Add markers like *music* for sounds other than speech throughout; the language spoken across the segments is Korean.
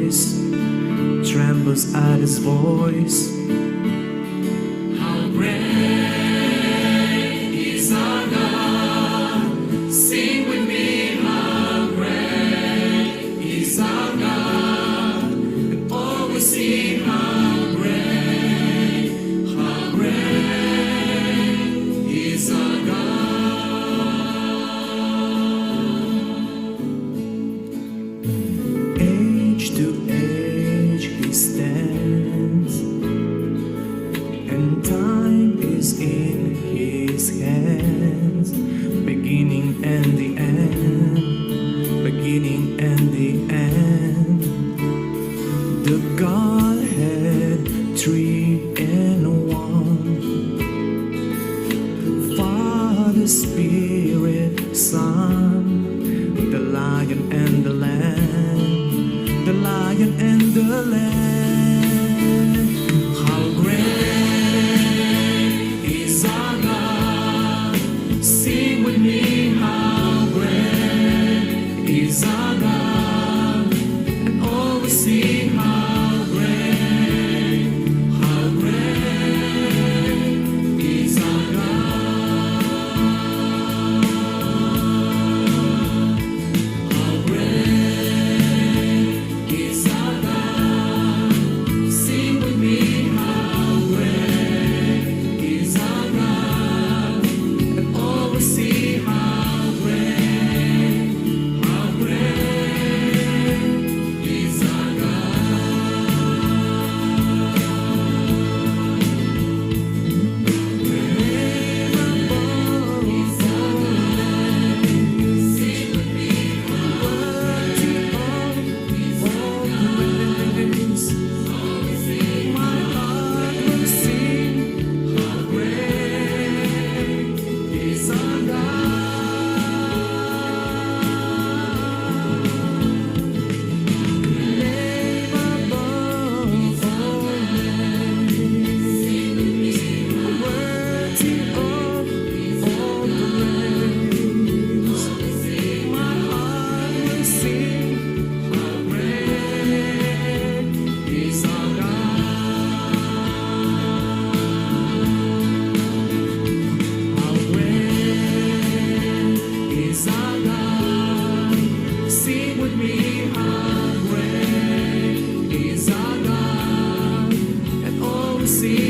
voice, trembles at his voice. Lion and see.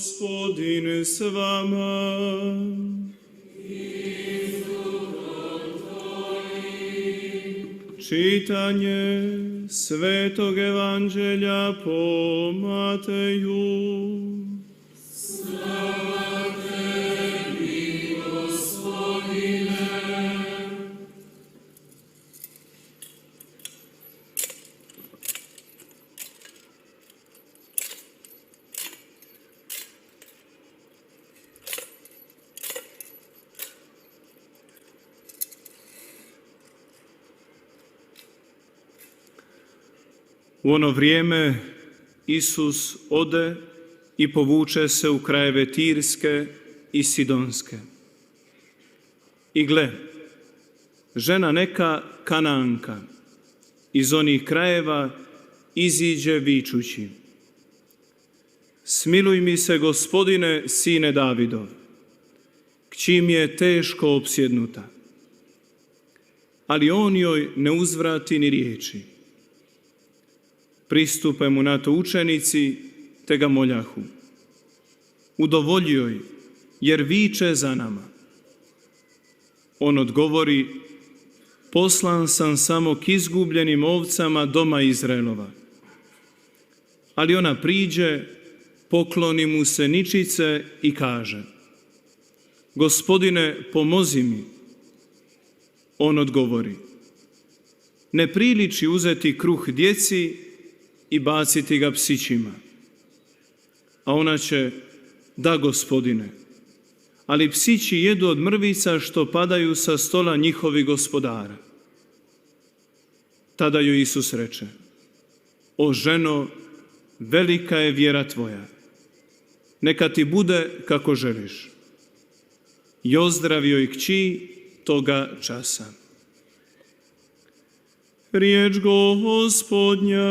Gospodin s vama. Čitanje Svetog Evanđelja po Mateju. U ono vrijeme Isus ode i povuče se u krajeve Tirske i Sidonske. I gle, žena neka kananka iz onih krajeva iziđe vičući. Smiluj mi se, gospodine, sine Davidov, čim je teško opsjednuta. Ali on joj ne uzvrati ni riječi. Pristupe mu na to učenici, te ga moljahu. Udovolji joj, jer viče za nama. On odgovori, poslan sam samo k izgubljenim ovcama doma Izraelova. Ali ona priđe, pokloni mu se ničice i kaže, Gospodine, pomozi mi. On odgovori, ne priliči uzeti kruh djeci i baciti ga psićima. A ona će, da gospodine, ali psići jedu od mrvica što padaju sa stola njihovi gospodara. Tada joj Isus reče, o ženo, velika je vjera tvoja, neka ti bude kako želiš. I ozdravio i kći toga časa. rieč Gospodňa.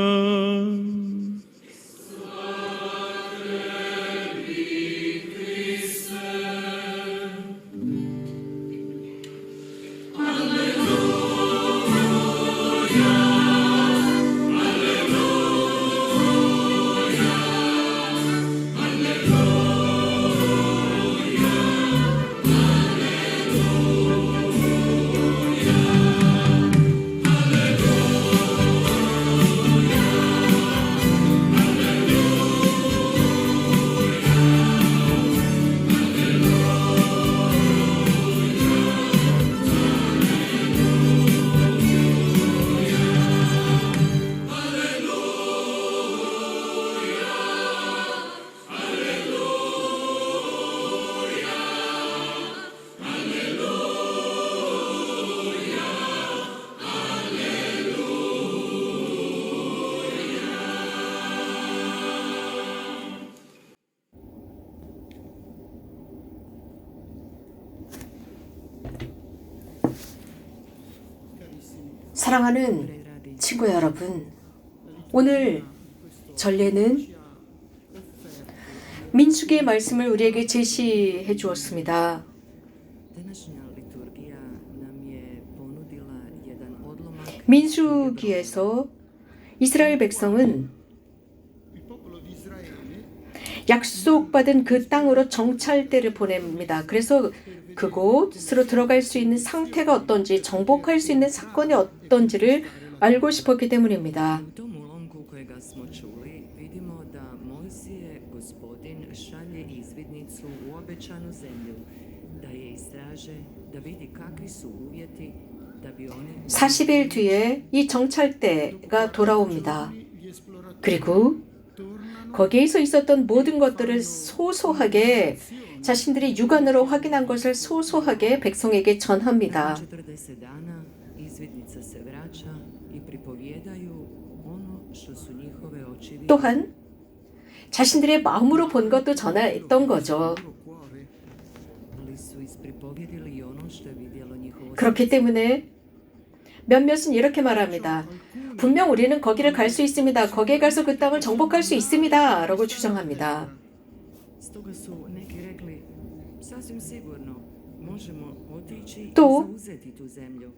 사랑하는 친구 여러분, 오늘 전례는 민숙의 말씀을 우리에게 제시해 주었습니다. 민수기에서 이스라엘 백성은 약속받은 그 땅으로 정찰대를 보냅니다. 그래서 그곳으로 들어갈 수 있는 상태가 어떤지, 정복할 수 있는 사건이 어떤지를 알고 싶었기 때문입니다. U tom ulomku kojega smo čuli vidimo da Mojsije gospodin šalje izvidnicu u obećanu zemlju, da je istraže, da vidi kakvi su uvjeti da bi oni 40일 뒤에 이 정찰대가 돌아옵니다. 그리고 거기에서 있었던 모든 것들을 소소하게 자신들이 육안으로 확인한 것을 소소하게 백성에게 전합니다. 40 dana izvidnica se vraća i pripovjedaju ono što su njihove oči vidjeli. 또한 자신들의 마음으로 본 것도 전했던 거죠. 그렇기 때문에 몇몇은 이렇게 말합니다. 분명 우리는 거기를 갈 수 있습니다. 거기에 가서 그 땅을 정복할 수 있습니다. 라고 주장합니다. Zemlju.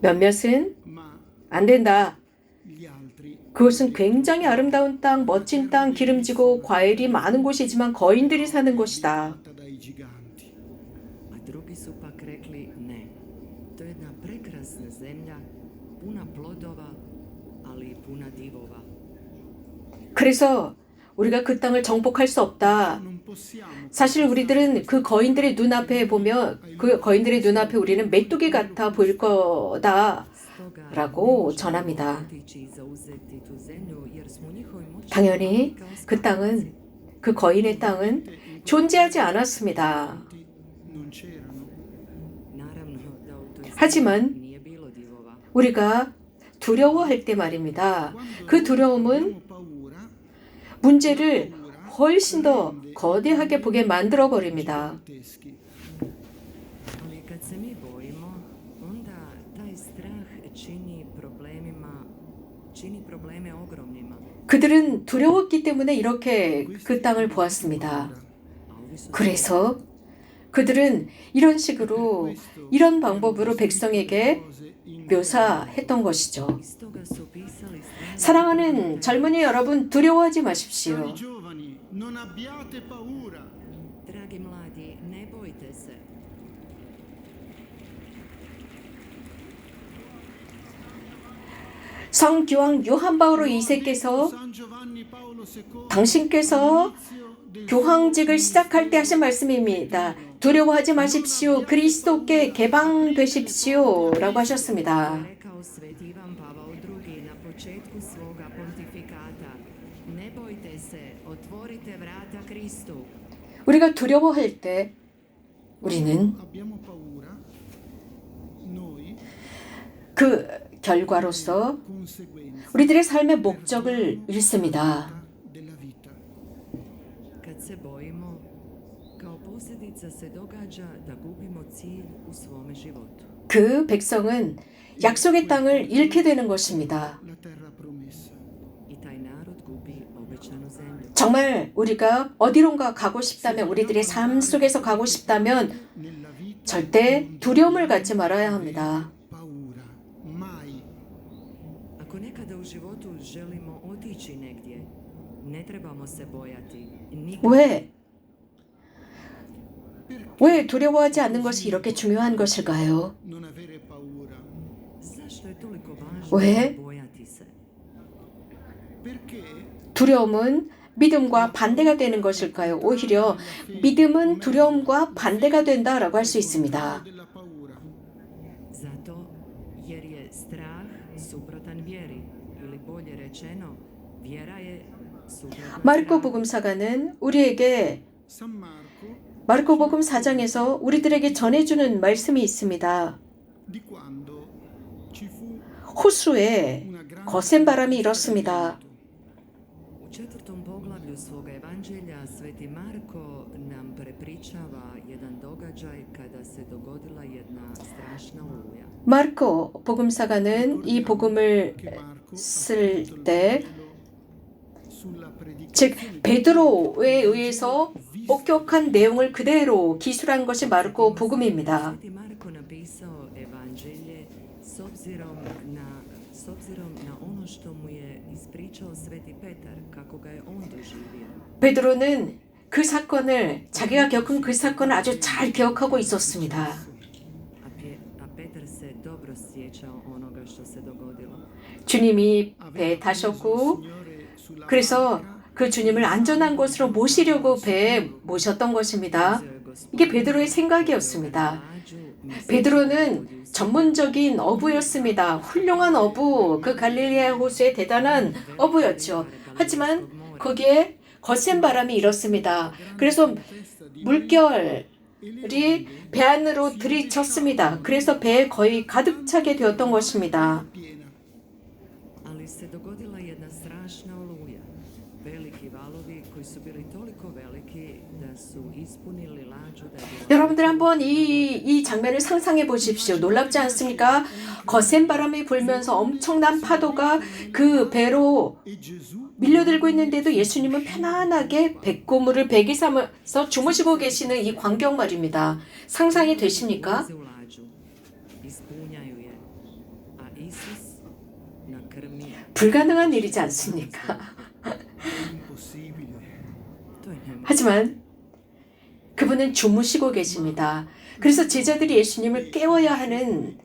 몇몇은 안 된다. 그것은 굉장히 아름다운 땅, 멋진 땅, 기름지고 과일이 많은 곳이지만 거인들이 사는 곳이다. 그래서 우리가 그 땅을 정복할 수 없다. 사실 우리들은 그 거인들의 눈앞에 보면 그 거인들의 눈앞에 우리는 메뚜기 같아 보일 거다. 라고 전합니다. 당연히 그 땅은 그 거인의 땅은 존재하지 않았습니다. 하지만. 우리가 두려워할 때 말입니다. 그 두려움은 문제를 훨씬 더 거대하게 보게 만들어 버립니다. 그들은 두려웠기 때문에 이렇게 그 땅을 보았습니다. 그래서 그들은 이런 식으로 이런 방법으로 백성에게 묘사했던 것이죠. 사랑하는 젊은이 여러분 두려워하지 마십시오. Non abbiate paura. Dragi mladi, ne bojte se. 성교황 요한 바오로 2세께서 San Giovanni Paolo II 당신께서 교황직을 시작할 때 하신 말씀입니다. 두려워하지 마십시오. 그리스도께 개방되십시오. 라고 하셨습니다. 우리가 두려워할 때 우리는 그 결과로서 우리들의 삶의 목적을 잃습니다. 그 백성은 약속의 땅을 잃게 되는 것입니다. 정말 우리가 어디론가 가고 싶다면 우리들의 삶 속에서 가고 싶다면 절대 두려움을 갖지 말아야 합니다. 왜? 왜 두려워하지 않는 것이 이렇게 중요한 것일까요? 왜? 두려움은 믿음과 반대가 되는 것일까요? 오히려 믿음은 두려움과 반대가 된다라고 할 수 있습니다. 마르코. 복음사가는 우리에게 San Marco 마르코 복음 4장에서 우리들에게 전해주는 말씀이 있습니다. di quando ci fu 호수에 거센 바람이 일었습니다. Svoga evanđelja Sveti Marko nam prepričava jedan događaj kada se dogodila jedna strašna oluja. 마르코 복음사가는 이 복음을 쓸 때, 즉 베드로에 의해서 목격한 내용을 그대로 기술한 것이 마르코 복음입니다. Sveti Marko napisao evanđelje s obzirom na s obzirom na ono što mu je ispričao Sveti Petar, kako ga je on doživio. 베드로는 그 사건을 자기가 겪은 그 사건을 아주 잘 기억하고 있었습니다. 주님이 배에 타셨고 그래서 그 주님을 안전한 곳으로 모시려고 배에 모셨던 것입니다. 이게 베드로의 생각이었습니다. 베드로는 전문적인 어부였습니다. 훌륭한 어부, 그 갈릴리아 호수의 대단한 어부였죠. 하지만 거기에 거센 바람이 일었습니다. 그래서 물결이 배 안으로 들이쳤습니다. 그래서 배에 거의 가득 차게 되었던 것입니다. Veliki valovi koji su bili toliko veliki da su ispunili lađu da je bila 여러분들 한번 이, 이 장면을 상상해 보십시오. 놀랍지 않습니까? 거센 바람이 불면서 엄청난 파도가 그 배로 밀려들고 있는데도 예수님은 편안하게 백고물을 배기 삼아서 주무시고 계시는 이 광경 말입니다. 상상이 되십니까? na krmi. 불가능한 일이지 않습니까? 하지만 그분은 주무시고 계십니다. 그래서 제자들이 예수님을 깨워야 하는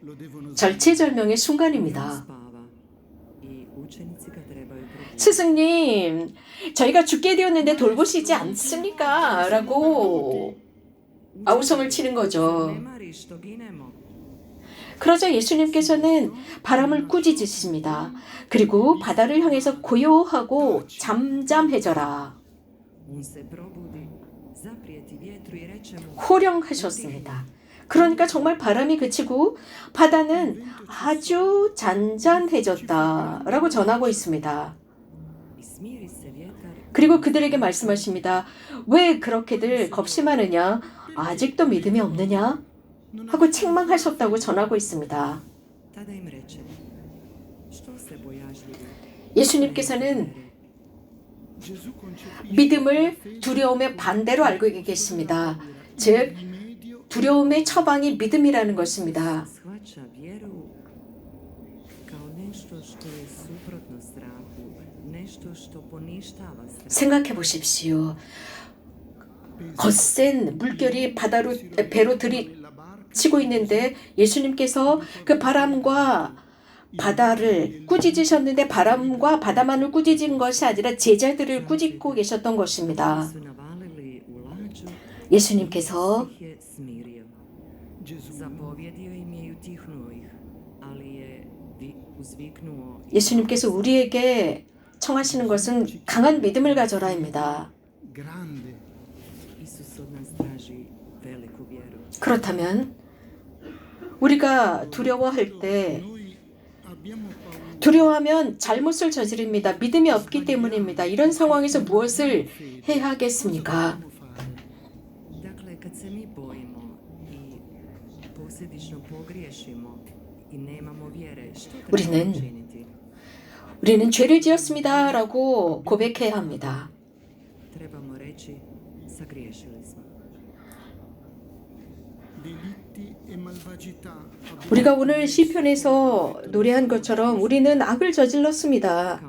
절체절명의 순간입니다. 스승님, 저희가 죽게 되었는데 돌보시지 않습니까? 라고 아우성을 치는 거죠. 그러자 예수님께서는 바람을 꾸짖으십니다. 그리고 바다를 향해서 고요하고 잠잠해져라. 호령하셨습니다. 그러니까 정말 바람이 그치고 바다는 아주 잔잔해졌다라고 전하고 있습니다. 그리고 그들에게 말씀하십니다. 왜 그렇게들 겁심하느냐? 아직도 믿음이 없느냐? 하고 책망하셨다고 전하고 있습니다. 예수님께서는 믿음을 두려움의 반대로 알고 계십니다. 즉, 두려움의 처방이 믿음이라는 것입니다. 생각해 보십시오. 거센 물결이 바다로 배로 들이 치고 있는데 예수님께서 그 바람과 바다를 꾸짖으셨는데 바람과 바다만을 꾸짖은 것이 아니라 제자들을 꾸짖고 계셨던 것입니다. 예수님께서 예수님께서 우리에게 청하시는 것은 강한 믿음을 가져라입니다. 그렇다면 우리가 두려워할 때 두려워하면 잘못을 저지릅니다. 믿음이 없기 때문입니다. 이런 상황에서 무엇을 해야 하겠습니까? 우리는? 우리는 죄를 지었습니다라고 고백해야 합니다. 우리가 오늘 시편에서 노래한 것처럼 우리는 악을 저질렀습니다.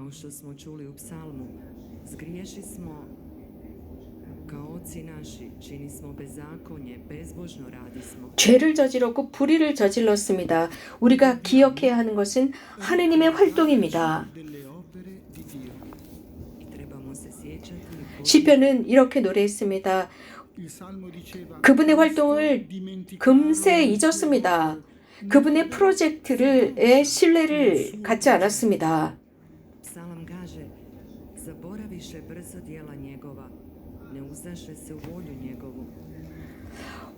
죄를 저질렀고 불의를 저질렀습니다. 우리가 기억해야 하는 것은 하느님의 활동입니다. 시편은 이렇게 노래했습니다. 그분의 활동을 금세 잊었습니다. 그분의 프로젝트를의 신뢰를 갖지 않았습니다.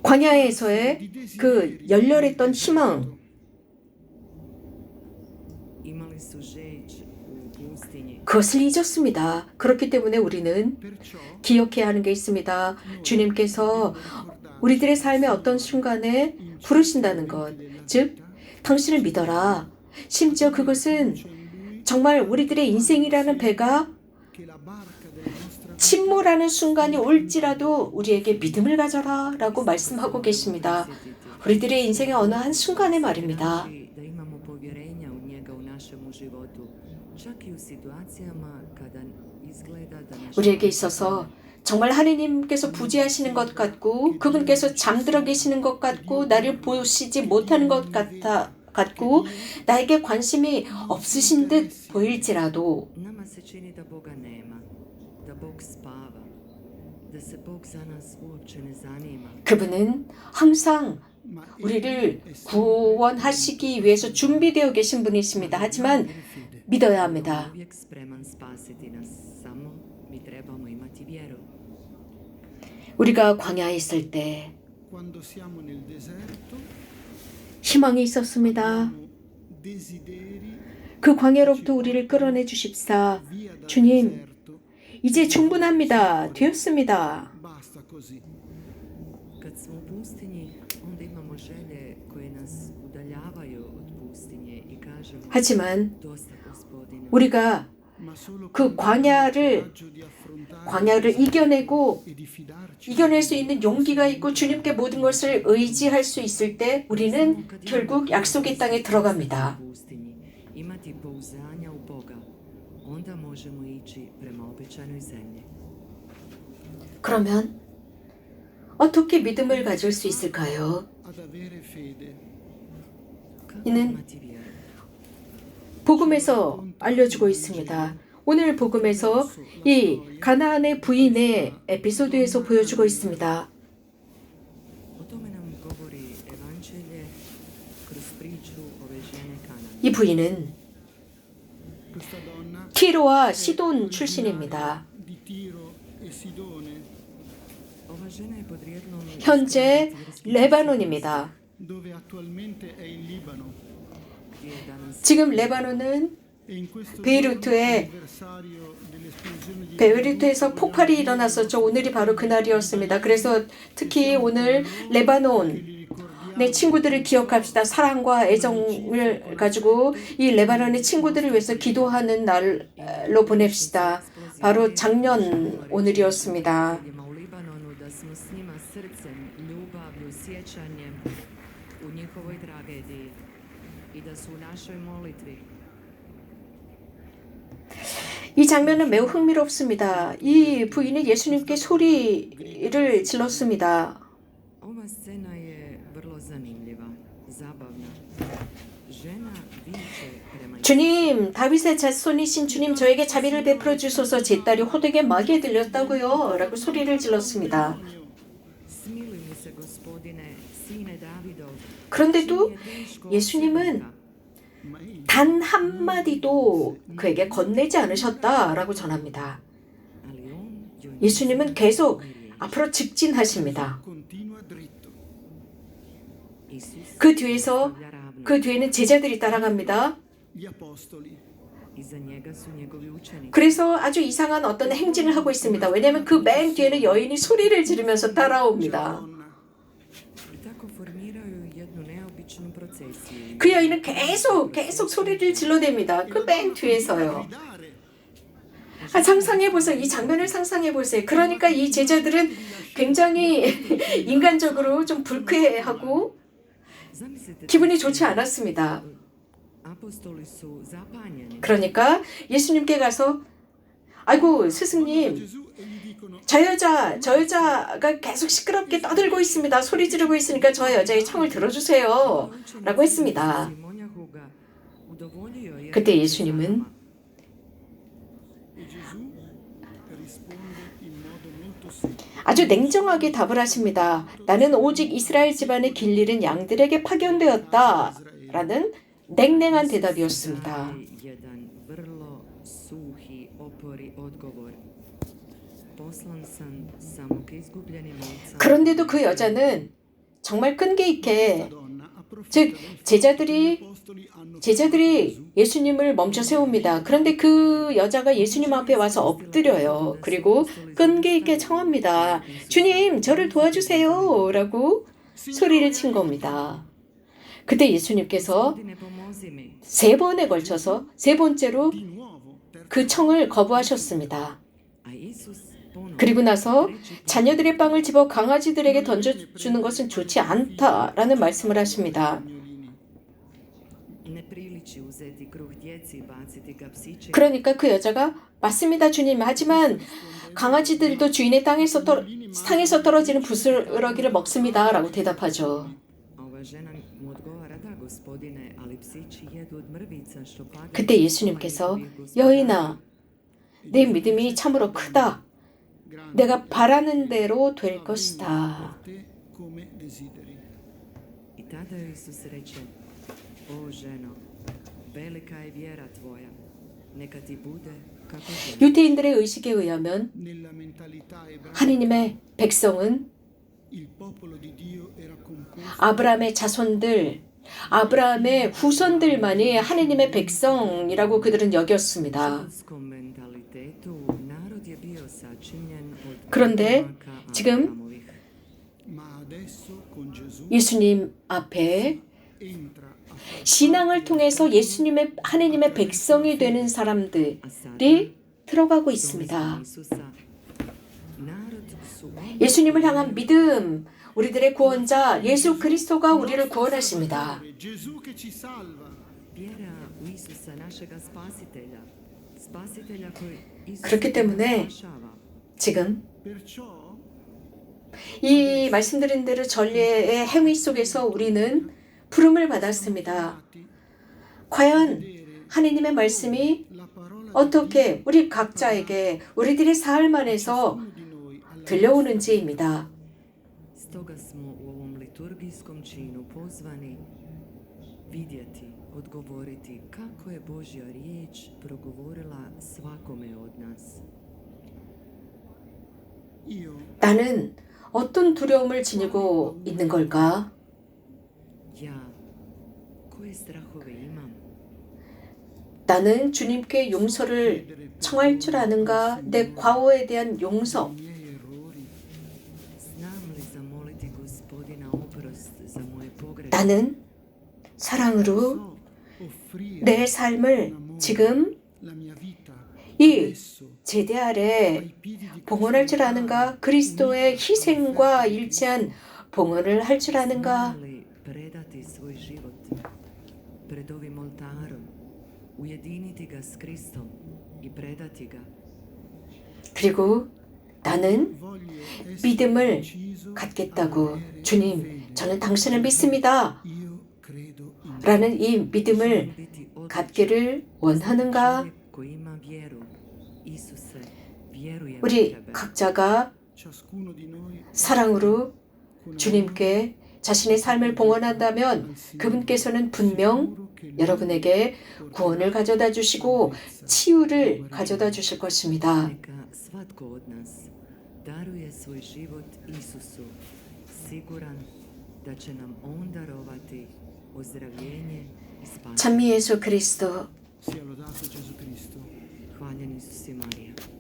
광야에서의 그 열렬했던 희망, 그것을 잊었습니다. 그렇기 때문에 우리는 기억해야 하는 게 있습니다. 주님께서 우리들의 삶의 어떤 순간에 부르신다는 것, 즉, 당신을 믿어라. 심지어 그것은 정말 우리들의 인생이라는 배가 침몰하는 순간이 올지라도 우리에게 믿음을 가져라 라고 말씀하고 계십니다. 우리들의 인생의 어느 한 순간의 말입니다. Znači da imamo povjerenja u njega u našemu životu, čak i u situacijama kada izgleda da naš 우리에게 있어서 정말 하느님께서 부재하시는 것 같고 그분께서 잠들어 계시는 것 같고 나를 보시지 못하는 것 같아 같고 나에게 관심이 없으신 듯 보일지라도. 그분은 항상 우리를 구원하시기 위해서 준비되어 계신 분이십니다. 하지만 믿어야 합니다. 우리가 광야에 있을 때 희망이 있었습니다. 그 광야로부터 우리를 끌어내 주십사. 주님. 이제 충분합니다. 되었습니다. 하지만. 우리가 그 광야를 광야를 이겨내고 e 이겨낼 수 있는 용기가 있고 주님께 모든 것을 의지할 수 있을 때 우리는 결국 약속의 땅에 들어갑니다. 그러면 어떻게 믿음을 가질 수 있을까요? avere 복음에서 알려주고 있습니다. 오늘 복음에서 이 가나안의 부인의 에피소드에서 보여주고 있습니다. 이 부인은 티로와 시돈 출신입니다. e 현재 레바논입니다. 지금 레바논은 베이루트에 베이루트에서 폭발이 일어났었죠. 오늘이 바로 그날이었습니다. 그래서 특히 오늘 레바논 내 친구들을 기억합시다. 사랑과 애정을 가지고 이 레바논의 친구들을 위해서 기도하는 날로 보냅시다. 바로 작년 오늘이었습니다. ljudima u Libanonu, da smo s njima srcem, ljubavlju, sjećanjem u njihovoj tragediji i da su u našoj molitvi 이 장면은 매우 흥미롭습니다. 이 부인이 예수님께 소리를 질렀습니다. 주님, 다윗의 자손이신 주님, 저에게 자비를 베풀어 주소서 제 딸이 호되게 마귀에 들렸다고요. 라고 소리를 질렀습니다. 그런데도 예수님은 단 한마디도 그에게 건네지 않으셨다라고 전합니다. 예수님은 계속 앞으로 직진하십니다. 그 뒤에서. 그 뒤에는 제자들이 따라갑니다. 그래서 아주 이상한 어떤 행진을 하고 있습니다. 왜냐하면 그 맨 뒤에는 여인이 소리를 지르면서 따라옵니다. 그 여인은 계속 계속 소리를 질러댑니다. 그 맨 뒤에서요. 아, 상상해 보세요. 이 장면을 상상해 보세요. 그러니까 이 제자들은 굉장히 *laughs* 인간적으로 좀 불쾌하고 기분이 좋지 않았습니다. 그러니까 예수님께 가서 아이고 스승님 저 여자 저 여자가 계속 시끄럽게 떠들고 있습니다. 소리 지르고 있으니까 저 여자의 청을 들어주세요. 라고 했습니다. 그때 예수님은. 아주 냉정하게 답을 하십니다. 나는 오직 이스라엘 집안의 길 잃은 양들에게 파견되었다. 라는 냉랭한 대답이었습니다. 그런데도 그 여자는 정말 끈기 있게 즉 제자들이 제자들이 예수님을 멈춰 세웁니다. 그런데 그 여자가 예수님 앞에 와서 엎드려요. 그리고 끈기 있게 청합니다. 주님, 저를 도와주세요. 라고 소리를 친 겁니다. 그때 예수님께서. 세 번에 걸쳐서 세 번째로 그 청을 거부하셨습니다. 그리고 나서 자녀들의 빵을 집어 강아지들에게 던져주는 것은 좋지 않다라는 말씀을 하십니다. 그러니까 그 여자가 맞습니다, 주님. 하지만 강아지들도 주인의 땅에서 떨, 상에서 떨어지는 부스러기를 먹습니다라고 대답하죠. 그때 예수님께서 svojih gospodara." 여인아, 내 믿음이 참으로 크다. 내가 바라는 대로 될 것이다. te come desideri. I tada joj Isus reče, o ženo, velika je vjera tvoja, neka ti bude kako želiš. 유대인들의 의식에 의하면 하느님의 백성은 아브라함의 자손들, 아브라함의 후손들만이 하느님의 백성이라고 그들은 여겼습니다. 그런데 지금 예수님 앞에 신앙을 통해서 예수님의 하느님의 백성이 되는 사람들이 들어가고 있습니다. 예수님을 향한 믿음, 우리들의 구원자 예수 그리스도가 우리를 구원하십니다. 그렇기 때문에. 지금 이 말씀드린 대로 전례의 행위 속에서 우리는 부름을 받았습니다. 과연 하느님의 말씀이 어떻게 우리 각자에게 우리들의 삶 안에서 들려오는지입니다. 나는 어떤 두려움을 지니고 있는 걸까? 나는 주님께 용서를 청할 줄 아는가? 내 과오에 대한 용서. 나는 사랑으로 내 삶을 지금 이 제대 아래 봉헌할 줄 아는가? 그리스도의 희생과 일치한 봉헌을 할 줄 아는가? 그리고 나는 믿음을 갖겠다고 주님. 저는 당신을 믿습니다. 라는 이 믿음을 갖기를 원하는가? 우리. 각자가 사랑으로 주님께 자신의 삶을 봉헌한다면 그분께서는 분명 여러분에게 구원을 가져다 주시고 치유를 가져다 주실 것입니다. 찬미 예수 그리스도 Hvaljen Isuse Marija.